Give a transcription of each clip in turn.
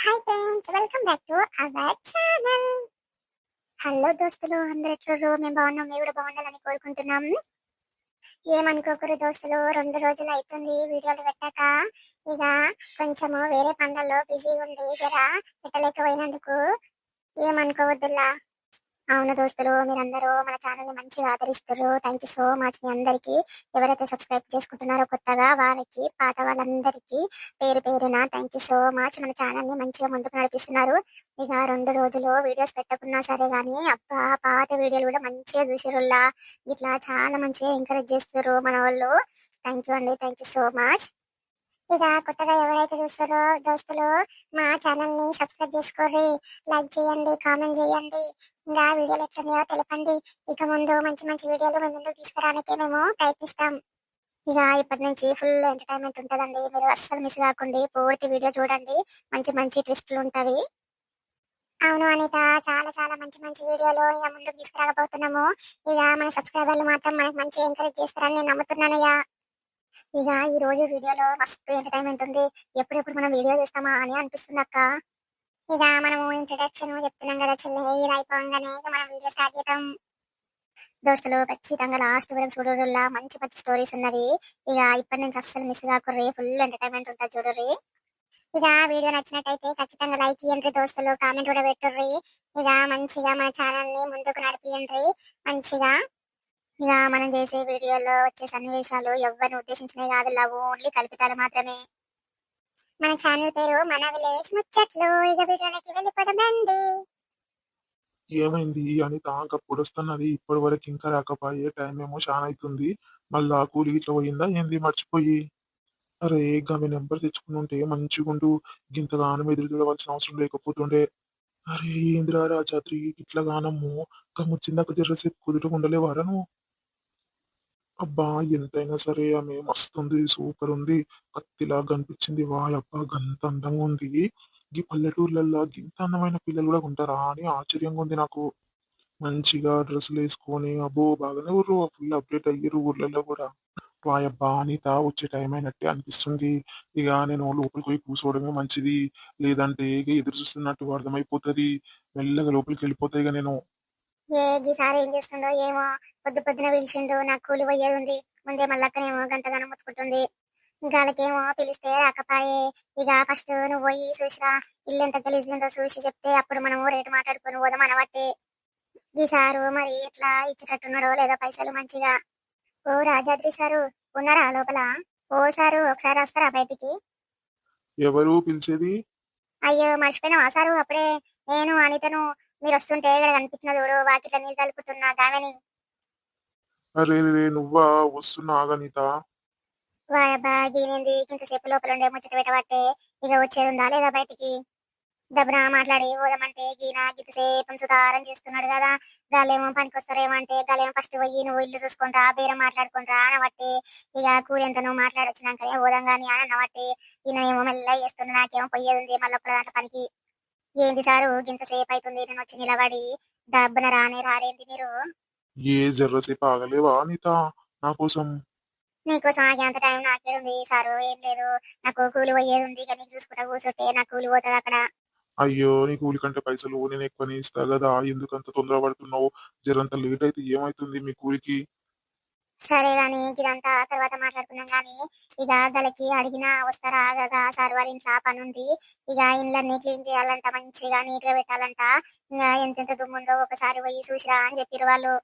Hi friends welcome back to our channel hello దోస్తులు అందరు ఎట్లుర్రు మేము బాగున్నాం మీరు కూడా బాగుండాలని కోరుకుంటున్నాం. ఏమనుకోకరు దోస్తులు రెండు రోజులు అవుతుంది వీడియోలు పెట్టాక. ఇక కొంచెము వేరే పనులలో బిజీ ఉంది జర పెట్టలేకపోయినందుకు ఏమనుకోవద్దులా? అవును దోస్తులు? మీరందరూ మన ఛానల్ని మంచిగా ఆదరిస్తారు థ్యాంక్ యూ సో మచ్ మీ అందరికి. ఎవరైతే సబ్స్క్రైబ్ చేసుకుంటున్నారో కొత్తగా వారికి పాత వాళ్ళందరికీ పేరు పేరున థ్యాంక్ యూ సో మచ్ మన ఛానల్ని మంచిగా ముందుకు నడిపిస్తున్నారు. ఇక రెండు రోజులు వీడియోస్ పెట్టకున్నా సరే కానీ అబ్బా పాత వీడియోలు కూడా మంచిగా చూసిరుల్లా ఇట్లా చాలా మంచిగా ఎంకరేజ్ చేస్తారు మన వాళ్ళు. థ్యాంక్ యూ అండి. థ్యాంక్ యూ సో మచ్ ఇక కొత్తగా ఎవరైతే చూస్తారో దోస్తులు మా ఛానల్ని సబ్స్క్రైబ్ చేసుకోర్రి లైక్ చేయండి కామెంట్ చేయండి. ఇంకా వీడియోలు ఎట్లున్నాయో తెలపండి. ఇక ముందు మంచి మంచి వీడియోలు మేము ముందు తీసుకురానికి మేము ప్రయత్నిస్తాం. ఇక ఇప్పటి నుంచి ఫుల్ ఎంటర్టైన్మెంట్ ఉంటదండి. మీరు అస్సలు మిస్ కాకుండా. పూర్తి వీడియో చూడండి. మంచి మంచి ట్విస్టులు ఉంటవి అవును అనిత చాలా చాలా మంచి మంచి వీడియోలు ఇక ముందుకు తీసుకురాకపోతున్నాము. ఇక మన సబ్స్క్రైబర్లు మాత్రం మనకి మంచి ఎంకరేజ్ చేస్తారని నేను నమ్ముతున్నానయ్యా ఇక. ఈ రోజు వీడియోలో మస్తు ఎంటర్టైన్మెంట్ ఉంది. ఎప్పుడెప్పుడు మనం వీడియో చేస్తామా అని అనిపిస్తుంది అక్క. ఇక మనము ఇంట్రడక్షన్ చెప్తున్నాం కదా చెల్లె ఇది అయిపోగానే ఇక మనం వీడియో స్టార్ట్ చేద్దాం. దోస్తులు ఖచ్చితంగా లాస్ట్ వరకు చూడరుల్లా. మంచి మంచి స్టోరీస్ ఉన్నవి. ఇక ఇప్పటి నుంచి అస్సలు మిస్ కాకుర్రి. ఫుల్ ఎంటర్టైన్మెంట్ ఉంటుంది చూడర్రి. ఇక వీడియో నచ్చినట్టయితే ఖచ్చితంగా లైక్ ఇవ్వండి దోస్తులు. కామెంట్ కూడా పెట్టుర్రి. ఇక మంచిగా మన ఛానల్ని ముందుకు నడిపియండి. మంచిగా ఇక మనం చేసే వీడియోలో వచ్చే సన్నివేశాలు ఎవరిని ఉద్దేశించినవి కాదు. లవ్ ఓన్లీ కల్పితాలు మాత్రమే. మన ఛానల్ పేరు మన విలేజ్ ముచ్చట్లు. ఇక వీడియోలోకి వెళ్ళిపోదండి ఏమైంది? అనిత తాక పొడుస్తున్నది. ఇప్పటి వరకు ఇంకా రాకపోయే టైం ఏమో చాలా అవుతుంది. మళ్ళా కూలి ఇట్లా పోయిందా? ఏంది? మర్చిపోయి. అరే గవి నెంబర్ తెచ్చుకుంటుంటే ఉంటే మంచిగుండు గింతగానం ఎదురు చూడవలసిన అవసరం లేకపోతుండే. అరే ఏందిరా రాజాద్రి? ఇట్లా గానము. గమ్ముచ్చిందాక జర్రసేపు కుదుట ఉండలేవారా నువ్వు? అబ్బా! ఎంతైనా సరే ఆమె మస్తుంది సూపర్ ఉంది కత్తిలా కనిపించింది వాయ్ అబ్బా! గంత అందంగా ఉంది. ఈ పల్లెటూర్లలో గింత అందమైన పిల్లలు కూడా ఉంటారా అని ఆశ్చర్యంగా ఉంది నాకు. మంచిగా డ్రెస్సులు వేసుకొని అబ్బో! బాగానే ఊర్రు ఫుల్ అప్డేట్ అయ్యారు ఊర్లలో కూడా. వాయబ్బా అనిత వచ్చే టైం అయినట్టే అనిపిస్తుంది. ఇక నేను లోపలికి పోయి కూర్చోవడమే మంచిది. లేదంటే ఇక ఎదురు చూస్తున్నట్టు అర్థమైపోతుంది. మెల్లగా లోపలికి వెళ్ళిపోతాయి ఇక నేను ఏ ఈసారి ఏం చేస్తుండో ఏమో? పొద్దు పొద్దున పిలిచిండు నాకు కూలి పోయేది ఉంది ముందే మళ్ళక్కనేమో గంటగానం ముట్టుకుంటుంది గాలకేమో పిలిస్తే రాకపాయే. ఇక ఫస్ట్ నువ్వు పోయి చూసిరా ఇల్లు ఎంత గలీజ్ ఉందో చూసి చెప్తే అప్పుడు మనము రేటు మాట్లాడుకొని పోదాం అనబట్టే. ఈసారు మరి ఎట్లా ఇచ్చేటట్టున్నాడో లేదా పైసలు మంచిగా. ఓ రాజాద్రి సారు ఉన్నారా లోపల? ఓ సారు ఒకసారి వస్తారా బయటికి? ఎవరు పిలిచేది? అయ్యో మర్చిపోయినా సారు? అప్పుడే నేను అనితను మీరు వస్తుంటే ఇక్కడ కనిపించిన చూడు వాకిట్ల నీళ్ళు కలుపుతున్నా దావని అరే రే నువ్వా? వస్తున్నా ఆగనిత వాయబ్బా గీనింది ఇంతసేపు లోపల ఉండే ముచ్చట పెట్టబట్టే ఇక వచ్చేది ఉందా లేదా బయటికి? దబ్బున మాట్లాడి పోదామంటే గీన గితసేపు సుతారం చేస్తున్నాడు కదా. గాలేమో పనికి వస్తారేమో అంటే గాలేమో ఫస్ట్ పోయి నువ్వు ఇల్లు చూసుకుంటా బేరం మాట్లాడుకుంటా అనబట్టి ఇక కూలి ఎంత నువ్వు మాట్లాడొచ్చినాకనే పోదాం గాని అని అన్నబట్టి ఈయన ఏమో మెల్ల చేస్తున్నా నాకేమో పోయేది ఉంది మళ్ళీ ఒక్కదాంట్లో పనికి. ఏంటి సారు? గింత సేపు అవుతుంది నేను వచ్చి నిలబడి దబ్బున రానే రారేంటి మీరు. ఏ జర్రసేపు ఆగలేవా అనిత? నా కోసం. నీకోసం ఆగే అంత టైం నాకే ఉంది సారు ఏం లేదు. నాకు కూలి పోయేది ఉంది ఇక నీకు చూసుకుంటా కూర్చుంటే నాకు కూలి పోతుంది అక్కడ. అయ్యో నీ కూలి కంటే పైసలు నేను ఎక్కువనే ఇస్తా కదా? ఎందుకంత తొందర పడుతున్నావు జరంత లేట్ అయితే ఏమైతుంది మీ కూలికి? సరే గాని ఇదంతా తర్వాత మాట్లాడుకున్నాం గాని ఇక గలకి అడిగినా వస్తారా? కదా సార్ వాళ్ళ ఇంట్లో పని ఉంది ఇక ఇండ్లన్నీ క్లీన్ చేయాలంట మంచిగా నీట్గా పెట్టాలంట. ఇంకా ఎంతెంత దుమ్ము ఉందో ఒకసారి పోయి చూసిరా అని చెప్పారు వాళ్ళు.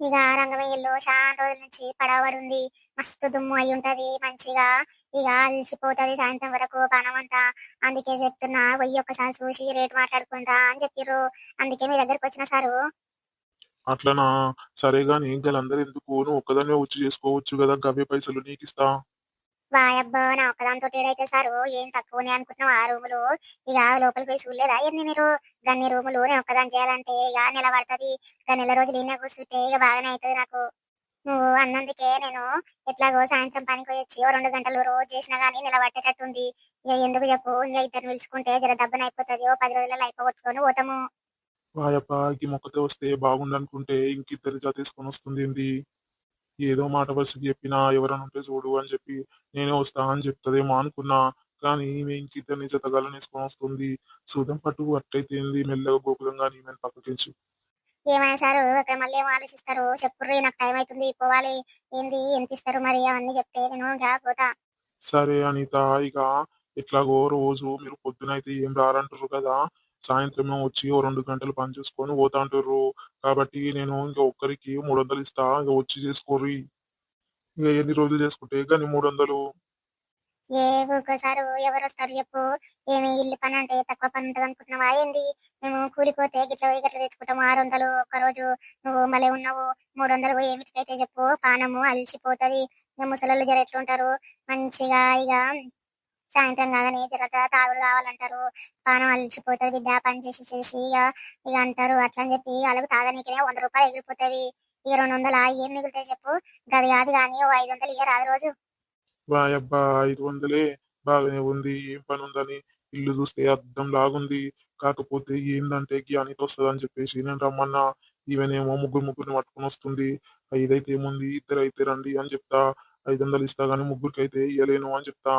ఇక రంగమయ్యలో చాలా రోజుల నుంచి పడవడుంది. మస్తు దుమ్ము అయి ఉంటది మంచిగా. ఇక అలసిపోతుంది సాయంత్రం వరకు పనం అంతా. అందుకే చెప్తున్నా పోయి ఒక్కసారి చూసి రేటు మాట్లాడుకుంటా అని చెప్పిర్రు. అందుకే మీ దగ్గరకు వచ్చిన సారు. అట్లనా సరే గాని గలందరూ ఎందుకు నువ్వు ఒక్కదాన్నే వచ్చి చేసుకోవచ్చు కదా గవే పైసలు నీకు ఇస్తా. వాయబ్బా నా ఒక్కదాంతో ఏడైతే సారు? ఏం తక్కువనే అనుకుంటున్నావు? ఆ రూములు? ఇక లోపలికి పోయి చూడలేదా? ఏంది మీరు? గన్ని రూములు నేను ఒక్కదాని చేయాలంటే ఇక నెల పడుతుంది. ఇక నెల రోజులు ఈయన కూర్చుంటే ఇక బాగానే అవుతుంది నాకు. నువ్వు అన్నందుకే నేను ఎట్లాగో సాయంత్రం పనికి వచ్చి ఓ రెండు గంటలు రోజు చేసినా గానీ నిలబట్టేటట్టుంది ఇక ఎందుకు చెప్పు? ఇంకా ఇద్దరు పిలుచుకుంటే జర దబ్బన అయిపోతుంది ఓ పది రోజులలో అయిపోగొట్టుకొని పోతాము. వాయప్ప ఈ మొక్కతో వస్తే బాగుండనుకుంటే ఇంకిద్దరు జతేసుకొని వస్తుంది ఏంది ఏదో మాట వరుసకి చెప్పినా ఎవరైనా ఉంటే చూడు అని చెప్పి నేనే వస్తా అని చెప్తదేమో అనుకున్నా. కానీ ఈమె ఇంకిద్దరిని జతగాలని వేసుకొని వస్తుంది సుధం పట్టు అట్టయితే ఏంది మెల్లగా గోకులంగా ఈమె పక్కకించు. ఏమైనా సార్ ఇక్కడ మళ్ళీ ఏమో ఆలోచిస్తారు. చెప్పుర్రి నాకు టైం అవుతుంది పోవాలి. ఏంది ఎంత ఇస్తారు మరి? అవన్నీ చెప్తే నేను ఇంకా పోతా. సరే అనిత ఇక ఎట్లాగో రోజు మీరు పొద్దున అయితే ఏం రారంటారు కదా? సాయంత్రం వచ్చి ఓ రెండు గంటలు పని చూసుకొని పోతాంటారు కాబట్టి నేను ఇంకా ఒక్కరికి మూడు వందలు ఇస్తా ఇంకా వచ్చి చేసుకోర్రి. ఇక ఎన్ని రోజులు చేసుకుంటే కానీ మూడు వందలు? ఏ ఒక్కోసారి ఎవరు వస్తారు చెప్పు. ఏమి ఇల్లు పని అంటే తక్కువ పని ఉంటుంది అనుకుంటున్నావా ఏంది? మేము కూలిపోతే గిట్ల పోయి గట్ల తెచ్చుకుంటాము ఆరు వందలు ఒక రోజు నువ్వు మళ్ళీ ఉన్నావు మూడు వందలు ఏమిటికైతే చెప్పు. పానము అలిసిపోతుంది. ఇక ముసలోళ్ళు జర ఎట్లుంటారు? మంచిగా ఇక సాయంత్రం కాగానే తర్వాత తాగుడు కావాలంటారు. పానం అలిచిపోతుంది బిడ్డ పని చేసి చేసి ఇక ఇక అంటారు. అట్లా అని చెప్పి వాళ్ళకి తాగనీకినే వంద రూపాయలు ఎగిరిపోతాయి ఇక రెండు వందల? ఏం మిగులుతాయి చెప్పు. గది కాదు కానీ ఓ ఐదు వందలు ఇక రాదు రోజు. వాయబ్బా ఐదు వందలే. బాగానే ఉంది. ఏం పని ఉందని ఇల్లు చూస్తే అద్దం లాగుంది. కాకపోతే ఏందంటే జ్ఞానితో వస్తుంది అని చెప్పేసి నేను రమ్మన్నా. ఈవెనేమో ముగ్గురు ముగ్గురిని పట్టుకొని వస్తుంది. ఐదైతే ఏముంది? ఇద్దరు అయితే రండి అని చెప్తా. ఐదు వందలు ఇస్తా గానీ ముగ్గురికి అయితే ఇయ్యలేను అని చెప్తా.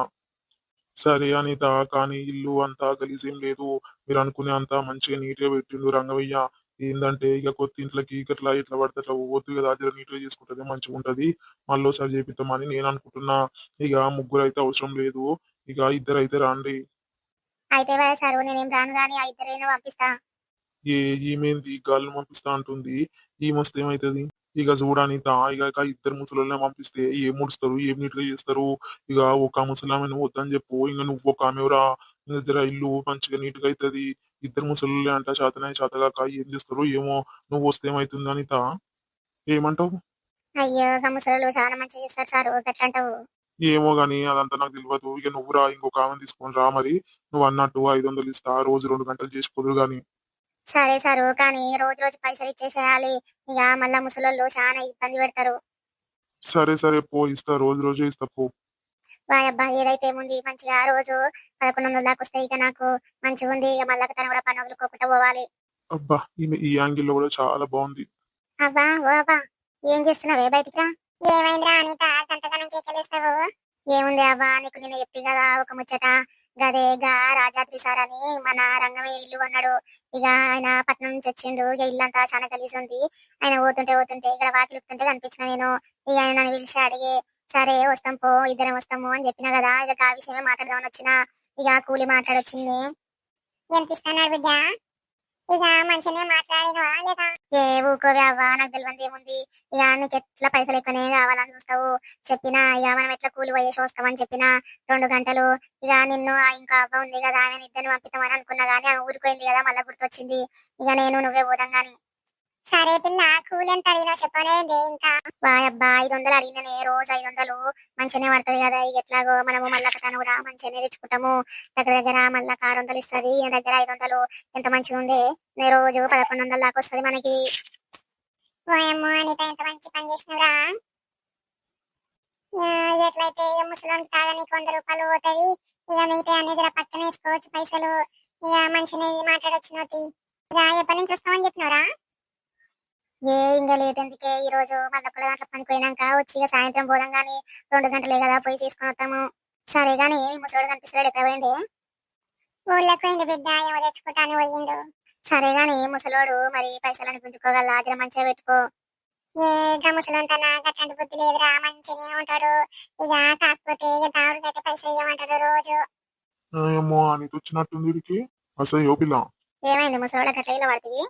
సరే అనిత కానీ ఇల్లు అంతా గలీజేం లేదు. మీరు అనుకునే అంతా మంచిగా నీట్గా పెట్టిండు రంగవయ్య. ఏందంటే ఇక కొత్త ఇంట్లోకి ఇట్లా ఇట్లా పడితే అట్లా పోవద్దు కదా జర నీట్గా చేసుకుంటే మంచిగా ఉంటది. మళ్ళీ ఒకసారి చేపిద్దామని నేను అనుకుంటున్నా. ఇక ముగ్గురు అయితే అవసరం లేదు. ఇక ఇద్దరు అయితే రండి. అయితే సారు నేనేం రాను కానీ ఆ ఇద్దరైనా పంపిస్తా. ఏ ఈమెంది పంపిస్తా అంటుంది. ఈ మస్తు ఏమైతుంది? ఇక చూడనిత ఇక ఇక ఇద్దరు ముసలోళ్ళని పంపిస్తే ఏం ముడుస్తారు ఏం నీట్గా చేస్తారు? ఇక ఒక ముసలామెను వద్దని చెప్పు ఇంకా నువ్వు ఒక ఆమెవరా ఇంకా జర ఇల్లు మంచిగా నీట్గా అవుతుంది ఇద్దరు ముసలోళ్ళే అంట చేతనాయి చేతగాక ఏం చేస్తారు? ఏమో నువ్వు వస్తే ఏమైతుంది అనిత ఏమంటావు? అయ్యో గమ్మసలు చాలా మంచిగా చేస్తారు సారు గట్లంటావు. ఏమో గాని అదంతా నాకు తెలియదు ఇక నువ్వు రా ఇంకొక ఆమెను తీసుకొని రా మరి. నువ్వు అన్నట్టు ఐదు వందలు ఇస్తా రోజు రెండు గంటలు చేసుకోదు గాని. సరే సారు. కానీ రోజు రోజు పైసలు ఇచ్చేసేయాలి. ఇక మళ్ళా ముసలోళ్ళు చాలా ఇబ్బంది పెడతారు. సరే సరే. పో ఇస్తా. రోజు రోజు ఇస్తా. పో. వాయ్ అబ్బా. ఏదైతే ఏముంది మంచిగా ఆ రోజు పదకొండు వందల దాకా వస్తాయి ఇక నాకు మంచిగా ఉంది. ఇక మళ్ళా తను కూడా పని వదులుకోకుండా పోవాలి. అబ్బా ఈమె ఈ యాంగిల్లో కూడా చాలా బాగుంది. అబ్బా ఓ అబ్బా. ఏం చేస్తున్నావే బయటికి ఏమైందిరా అనిత? గంటగానం కేకలేస్తావు ఏముంది అబ్బా నీకు నిన్న చెప్తే కదా ఒక ముచ్చట. గదే గా రాజాద్రి సార్ అని మన రంగమే ఇల్లు అన్నాడు ఇక ఆయన పట్నం నుంచి వచ్చిండు. ఇక ఇల్లంతా చాలా కలిసి ఉంది. ఆయన పోతుంటే పోతుంటే ఇక్కడ వాకిలుపుతుంటే కనిపించిన నేను. ఇక ఆయన నన్ను పిలిచి అడిగి సరే వస్తాం పో ఇద్దరం వస్తాము అని చెప్పినా కదా ఇక ఆ విషయమే మాట్లాడదామని వచ్చిన. ఇక కూలి మాట్లాడొచ్చింది. ఎంత ఇస్తున్నాడు బిడ్డ? ఇక మంచిగానే మాట్లాడినవా లేదా? ఏ ఊకోవే అవ్వా? నాకు తెలియదు ఏముంది? ఇక నీకు ఎట్లా పైసలు ఎక్కువనే కావాలని చూస్తావు? చెప్పినా ఇక మనం ఎట్లా కూలి పోయేసి వస్తామని చెప్పినా రెండు గంటలు. ఇక నిన్ను ఇంకో అవ్వ ఉంది కదా ఆమె ఇద్దరిని పంపిస్తామని అనుకున్నా కానీ ఆమె ఊరిపోయింది కదా మళ్ళీ గుర్తొచ్చింది. ఇక నేను నువ్వే పోదాం కానీ. సరే పిల్ల కూలి ఎంత అడిగినా చెప్పనేది ఇంకా బాయ్ అబ్బా ఐదు వందలు అడిగిననే రోజు ఐదు వందలు మంచిగానే పడుతుంది కదా ఇక ఎట్లాగో మనము మళ్ళా తను కూడా మంచిగానే తెచ్చుకుంటాము. దగ్గర దగ్గర మళ్ళా ఆరు వందలు ఇస్తుంది ఈయన దగ్గర ఐదు వందలు ఎంత మంచిగా ఉంది నే రోజు పదకొండు వందల దాకా వస్తుంది మనకి. ఓయమ్మో అనిత ఎంత మంచి పని చేసినరా ఎట్లయితే ఇక ముసలోని నీకు వంద రూపాయలు పోతుంది. ఇక మిగతా అన్ని జర పక్కన వేసుకోవచ్చు పైసలు. ఇక మంచిగా మాట్లాడొచ్చు ఇక ఎప్పటి నుంచి వస్తామని చెప్పినారా ఏ ఇంకా లేట్ ఎందుకే? ఈ రోజు మళ్ళీ దాంట్లో పనిపోయినాక వచ్చి ఇక సాయంత్రం పోదాం గానీ రెండు గంటలే కదా పోయి తీసుకొని వస్తాము. సరే గానీ ముసలోడు కనిపిస్తున్నాడు ఎక్కడ పోయింది ఊళ్ళకి పోయింది బిడ్డ ఏమో తెచ్చుకుంటాను పోయిండు. సరే గాని ముసలోడు మరి పైసలను గుంజుకోగల జర మంచిగా పెట్టుకో. ఏ ఇక ముసలంతనా గట్లాంటి బుద్ధి లేదురా మంచిగానే ఉంటాడు. ఇక కాకపోతే ఇక దావుడికైతే పైసలు ఇవ్వమంటాడు రోజు. ఏమో అనిత వచ్చినట్టుంది అసలు ఏమైంది ముసలోడ గట్ల ఇలా పడుతుంది?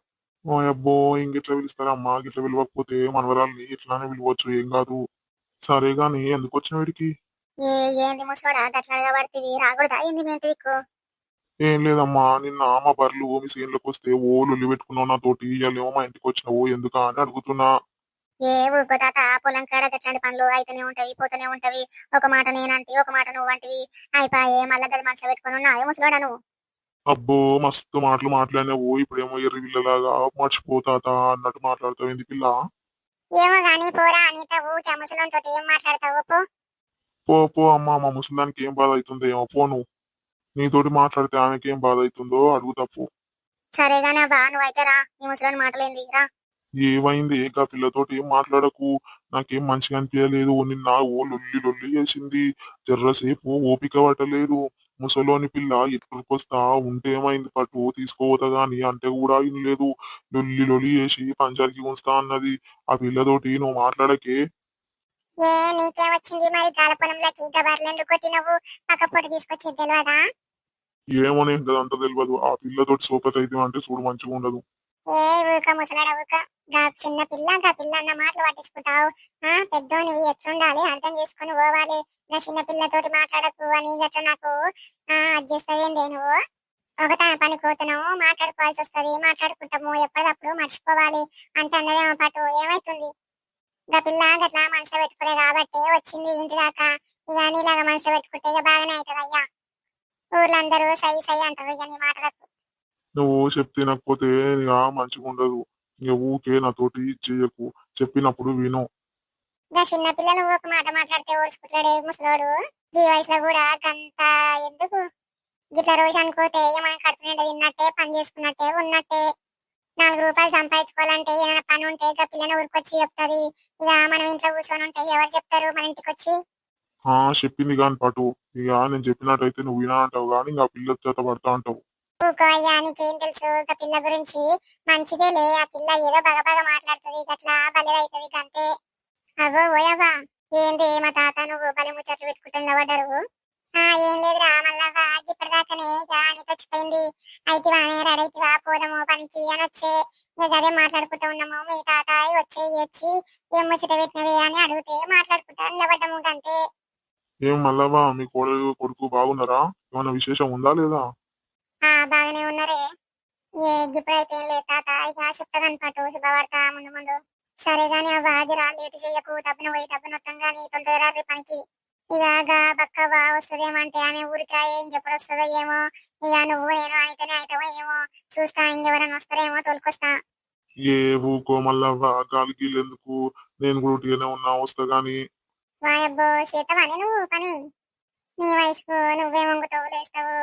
ఓ అబ్బో ఇంకెట్లా పిలుస్తారమ్మా గిట్లా పిలవకపోతే మనవరాల్ని ఇట్లానే పిలవచ్చు ఏం కాదు. సరే గాని ఎందుకు వచ్చిన వీడికి ఏ లేదమ్మా నిన్న మా బర్రెలు మీ సీన్లోకి వస్తే ఓ లొల్లి పెట్టుకున్నావు నాతోటి ఇవాళేమో మా ఇంటికి వచ్చినావు ఎందుకా అని అడుగుతున్నా. ఏ ఊకో తాత పొలం కాడ గట్లాంటి పనులు అయితేనే ఉంటవి పోతూనే ఉంటవి. ఒక మాట నేనంటి ఒక మాట నువ్వు అంటివి అయిపోయే మళ్ళా గది మనసులో పెట్టుకుని ఉన్నావే ముసలోడా నువ్వు? అబ్బో మస్తు మాటలు మాట్లాడినావు. ఇప్పుడేమో ఎర్రి పిల్లలాగా మర్చిపోతాత అన్నట్టు మాట్లాడతావు. ఎందుకు పిల్ల? ఏమో గానీ పోరా అనిత ఊకే ముసలంతో ఏం మాట్లాడతావు పో. పో పో అమ్మా మా ముసలానికి ఏం బాధ అవుతుందో ఏమో పోను నీతోటి మాట్లాడితే ఆమెకి ఏం బాధ అవుతుందో అడుగుతా పో. సరే గానీ అబ్బా నువ్వు అయితే రా. నీ ముసలోని మాటలేంది రా. ఏమైంది? ఏక పిల్లతోటి ఏం మాట్లాడకు. నాకేం మంచిగా అనిపించలేదు నిన్న ఓ లొల్లి లొల్లి చేసింది. జర్రసేపు ఓపిక పట్టలేదు. ముసలోని పిల్ల ఎట్టుకొస్తా ఉంటే ఏమైంది? పట్టు తీసుకోవతా గాని అంటే కూడా లేదు లొల్లి లొల్లి చేసి పంచాయతీ ఉంచుతా అన్నది. ఆ పిల్లతోటి నువ్వు మాట్లాడకే. ఏ నీకేమొచ్చింది మరి? గాల పొలంలోకి ఇంకా బర్రెలు ఎందుకు కొట్టినవు? పక్క పొట్టు తీసుకొచ్చి తెలియదా ఏమో నేను గదంతా తెలియదు ఆ పిల్లతోటి సోపత అయితే అంటే చూడు మంచిగా ఉండదు ఏ ఊక ముసలాడ ఊక గా చిన్న పిల్ల గా పిల్ల అన్న మాటలు పట్టించుకుంటావు. ఆ పెద్దోనివి ఎట్లుండాలి? అర్థం చేసుకొని పోవాలి. నా చిన్న పిల్లతోటి మాట్లాడకు అని గట్ల నాకు ఆ అడ్జస్ట్ అయ్యింది నువ్వు? ఒక తన పని కోతున్నావు మాట్లాడుకోవాల్సి వస్తది. మాట్లాడుకుంటాము ఎప్పటికప్పుడు మర్చిపోవాలి. అంటే అన్నదేమో పాటు ఏమైతుంది? గా పిల్ల గట్లా మనసులో పెట్టుకోలే కాబట్టి వచ్చింది ఇంటి దాకా. ఇక నీలాగా మనసులో పెట్టుకుంటే ఇక బాగానే అవుతుంది అయ్యా ఊర్లందరూ సై సై అంటారు ఇక నీ మాటలకు. నువ్వు చెప్తే నాకపోతే ఇక మంచిగా ఉండదు. ఇక ఊకే నాతోటి చేయకు. చెప్పినప్పుడు విను. ఇంకా చిన్న పిల్లలు ఒక మాట మాట్లాడితే ఓడుచుకుంటాడే ముసలోడు? ఈ వయసులో కూడా గంత ఎందుకు? గిట్ల రోజు అనుకోతే ఇక మనం కడుపు నిండా తిన్నట్టే పని చేసుకున్నట్టే ఉన్నట్టే. నాలుగు రూపాయలు సంపాదించుకోవాలంటే ఏదైనా పని ఉంటే ఇక పిల్లని ఊరికొచ్చి చెప్తాది. ఇక మనం ఇంట్లో కూర్చొని ఉంటే ఎవరు చెప్తారు మన ఇంటికి వచ్చి ఆ చెప్పింది కాని పాటు. ఇక నేను చెప్పినట్టయితే నువ్వు వినా అంటావు కానీ ఇంకా పిల్ల చేత పడతా అంటావు. ఊకో ఏం తెలుసు? ఒక పిల్ల గురించి మంచిదేలే ఆ పిల్ల ఏదో బగబగ మాట్లాడుతుంది. గట్లా బలిదైతుంది అంతే. అవో ఓయవ్వా. ఏంది? మా తాత నువ్వు బలి ముచ్చట్లు పెట్టుకుంటూ నిలబడ్డారు. ఆ ఏం లేదురా మళ్ళా ఇప్పటిదాకానే అని తెచ్చిపోయింది అయితే వానే రెడైతివా పోదాము పనికి అని వచ్చే. ఇక అదే మాట్లాడుకుంటూ ఉన్నాము. మీ తాత వచ్చి వచ్చి ఏం ముచ్చట పెట్టినవి అని అడిగితే మాట్లాడుకుంటా నిలబడ్డాము అంతే. ఏం మళ్ళావా మీ కోడలు కొడుకు బాగున్నారా? ఏమైనా విశేషం ఉందా లేదా? ఆ బాగానే ఉన్నారే. ఏ ఇప్పుడైతే ఏం లేదు తాత. ఇక చెప్తాను పాటు శుభవార్త ముందు ముందు. సరే గాని ఆ బాధ్యరా లేట్ చేయకు. తప్పున పోయి తప్పున వస్తాం గాని తొందరగా పనికి. ఇక గా బక్కవ వస్తుందేమో అంటే ఆమె ఊరికా ఇంకెప్పుడు వస్తుందో ఏమో. ఇక నువ్వు నేను అయితేనే అవుతావో ఏమో. చూస్తా ఇంకెవరైనా వస్తారేమో తోలుకొస్తా. ఏ ఊకో మళ్ళా గాలికి ఎందుకు నేను కూడా ఉన్నా వస్తా గాని వాయబ్బో చేస్తావని నువ్వు పని. నీ వయసుకు నువ్వే వంగుతావు లేస్తావు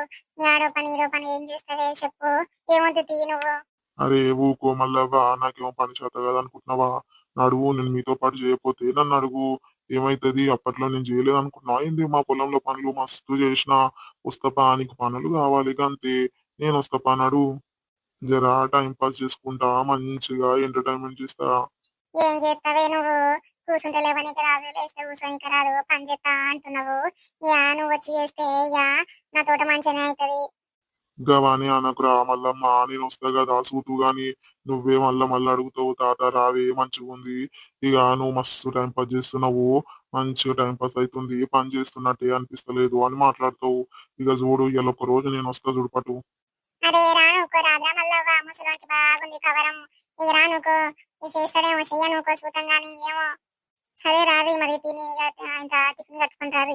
ఆడో పని ఈడో పని ఏం చేస్తావే చెప్పు. ఏముంది నువ్వు? అరే ఊకో మళ్ళా నాకేమో పని చేత కదా అనుకుంటున్నావా నడువు నేను మీతో పాటు చేయకపోతే నన్ను అడుగు. ఏమైతది? అప్పట్లో నేను చేయలేదు అనుకున్నా ఏంది మా పొలంలో పనులు మస్తు చేసిన. వస్తపా నీకు పనులు కావాలి అంతే నేను వస్తపా నడు. జరా టైం పాస్ చేసుకుంటా మంచిగా ఎంటర్టైన్మెంట్ చేస్తా. ఏం చేస్తావే నువ్వు? కూర్చుంటే లేవనికి రాదు లేస్తే కూర్చోనికి రాదు పని చేస్తా అంటున్నావు. ఇక నువ్వు వచ్చి చేస్తే ఇక నా తోట మంచిగానే అవుతుంది గవాని అనకురా మల్లమ్మ నేను వస్తా కదా సూటు గాని. నువ్వే మళ్ళా మళ్ళీ అడుగుతావు తాత రావే మంచిగా ఉంది. ఇక నువ్వు మస్తు టైం పాస్ చేస్తున్నావు మంచిగా టైం పాస్ అవుతుంది పని చేస్తున్నట్టే అనిపిస్తలేదు అని మాట్లాడతావు. ఇక చూడు ఇలా ఒక రోజు నేను వస్తా చూడు పట్టు అరే రానుకో రాదా మళ్ళా ముసలికి బాగుంది కవరం. ఇక రానుకో ఇది చేస్తాడేమో చెయ్యనుకో చూద్దాం కానీ ఏమో. సరే రావి మరి తిని ఇంకా టిఫిన్ కట్టుకుంటారు